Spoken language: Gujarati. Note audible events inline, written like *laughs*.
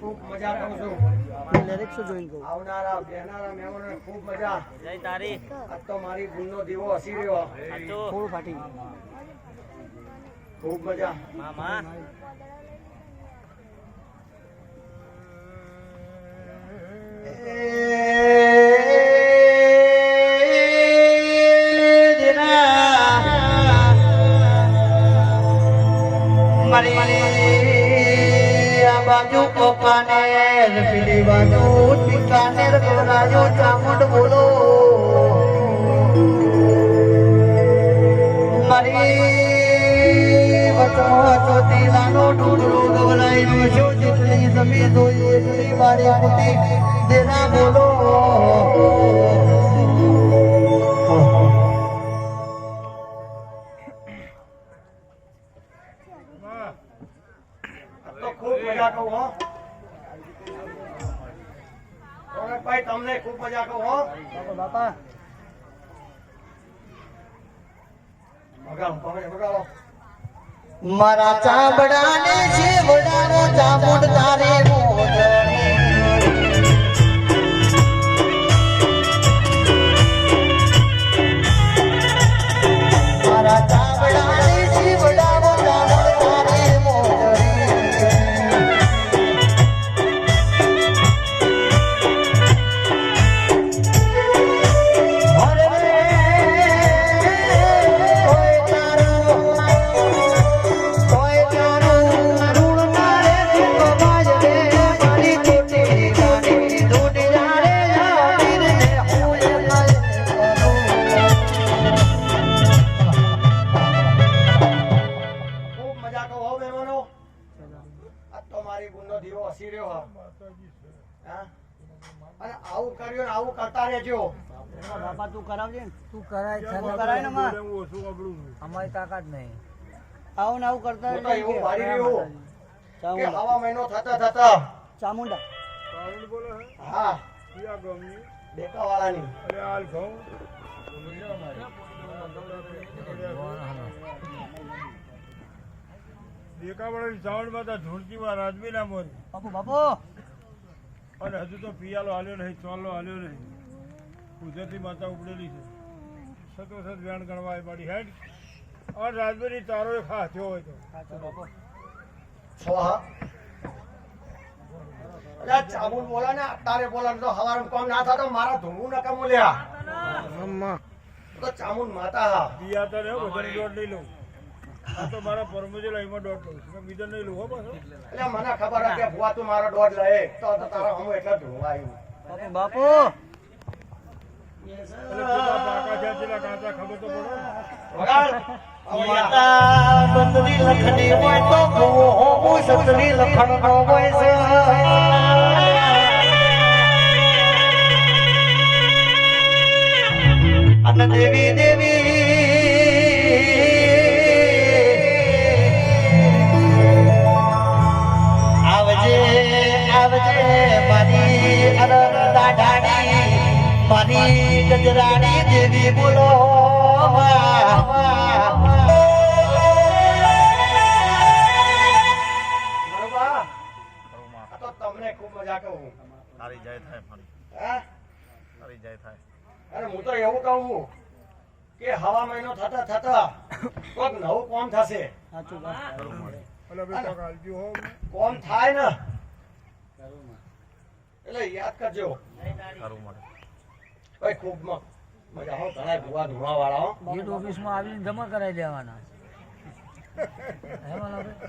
ખૂબ મજા કરું છું. લિરિક્સ જોઈને આવનારા બેહનારા મહેમાનોને ખૂબ મજા. જય તારી. આજ તો મારી ગુણનો દીવો હસી રહ્યો. થોડું ફાટી. ખૂબ મજા. મામા મારી આ બાજુ કોપાનેર પેલી બાજુ છો જેટલી જમીન હોય એટલી મારી કુટી બોલો. મજા કહું હો ભાઈ તમને ખૂબ મજા કહું હો. બાપા મારા ચામડાને છે વડાનો ચામુંડ મજા તો હો મહેમાનો આજ તો મારી ગુંદો દીવો હસી રહ્યો હા. હા? અને આવું કર્યું ને આવું કરતા રહેજો. બાપા તું કરાવજે ને. તું કરાય છે કરાય ને માં અમારી તાકાત નહીં. આવું ને આવું કરતા હું તો એવું મારી રહ્યું. કે ચામુંડા. હવા મહિનો થતા થતા. ચામુંડા. હા. ડેકાવાળાની દેખાવાળાની સાવણમાં તો ધૂળકીમાં રાજમીના મોર. બાપુ બાપુ! અને હજુ તો પિયાલો હાલ્યો નહીં ચોલો હાલ્યો નહીં. કુદરતી માતા ઉપડેલી છે. સતોસત વ્યાણ ગણવા એ પડી હેડ. અને રાજમીની તારો એ ખા થયો હોય તો છો હા અલ્યા ચામુંડ બોલા ને તારે બોલા તો હવાર કોમ ના થતો મારા ધૂંગું નકા મૂલ્યા તો ચામુંડ માતા હા. પિયા તો ને જોડ નહીં લઉં. આ તો મારા પરમજેલ એમાં દોડ લઉં છું. બીજા નહીં લઉં હો પાછો. એટલે મને ખબર હતી ભુવા તું મારો દોઢ લે. તો તારા હમું એટલે ધૂંગવા બાપુ લખની હોય તો સતરી લખણ નો હોય અને દેવી દેવી. મારી ગજરાણી દેવી બોલો હું તો એવું કહું કે હવા મહિનો થતા થતા નવું કોમ થશે કોમ થાય ને એટલે યાદ કરજો ભાઈ ખૂબ મજા હો ઘણા ભૂવા ધોવા વાળા હો. ઓફિસમાં આવીને જમા કરાવી દેવાના. *laughs*